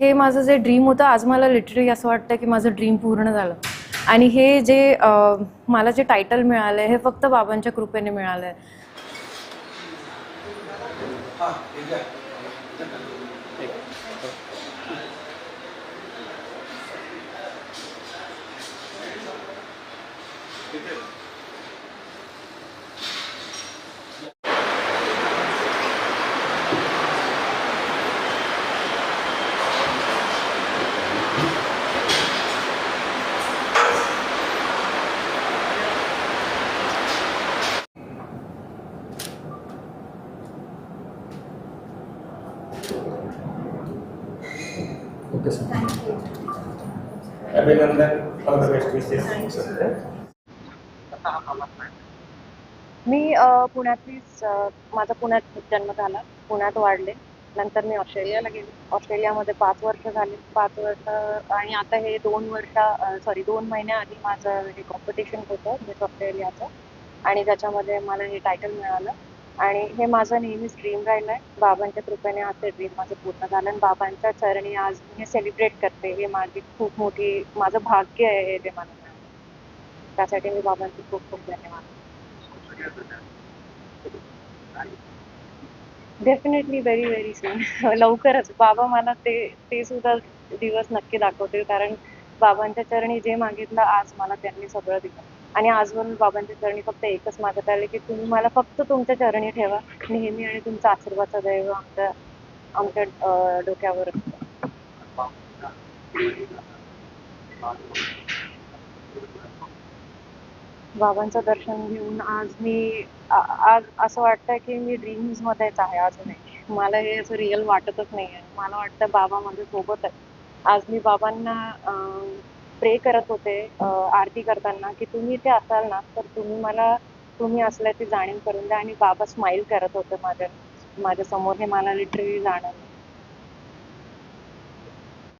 हे माझं जे ड्रीम होतं आज मला लिटरली असं वाटतं की माझं ड्रीम पूर्ण झालं. आणि हे जे अं, मला जे टायटल मिळालं हे फक्त बाबांच्या कृपेने मिळालं आहे ओके सर. अभिनंदन. ऑल द बेस्ट विशेष मी अ, पुण्यातलीच अ, माझा पुण्यात जन्म झाला. पुण्यात वाढले. नंतर मी ऑस्ट्रेलियाला गेले. ऑस्ट्रेलियामध्ये पाच वर्ष झाले. पाच वर्ष आणि आता हे दोन वर्ष सॉरी दोन महिन्याआधी माझं हे कॉम्पिटिशन होतं मिस ऑस्ट्रेलियाचं आणि त्याच्यामध्ये मला हे टायटल मिळालं. आणि हे माझं नेहमीच ड्रीम राहिलं आहे बाबांच्या कृपेने आज ते ड्रीम माझं पूर्ण झालं आणि बाबांच्या चरणी आज मी हे सेलिब्रेट करते. हे माझी खूप मोठी माझं भाग्य आहे हे मला त्यासाठी मी बाबांचे खूप खूप धन्यवाद. डेफिनेटली व्हेरी व्हेरी सून लवकरच. बाबा मला ते ते सुद्धा दिवस नक्की दाखवतील कारण बाबांच्या चरणी जे मागितलं आज मला त्यांनी सगळं दिलं. आणि आजवरून बाबांच्या चरणी फक्त एकच मागत आले की तुम्ही मला फक्त तुमच्या चरणी ठेवा. नेहमी आणि तुमचा आशीर्वादचा दैव आमच्या आमच्या डोक्यावर बाबांचं दर्शन घेऊन आज मी आज असं वाटतं की मी ड्रीम्स मध्येच आहे अजूनही. मला हे असं रिअल वाटतच नाही आहे मला वाटतं बाबा माझ्या सोबत आहे आज मी बाबांना प्रे करत होते अं, आरती करताना की तुम्ही ते असाल ना तर तुम्ही मला तुम्ही असल्याची जाणीव करून द्या. आणि बाबा स्माईल करत होते माझ्या माझ्यासमोर हे मला लिटरली जाणवलं.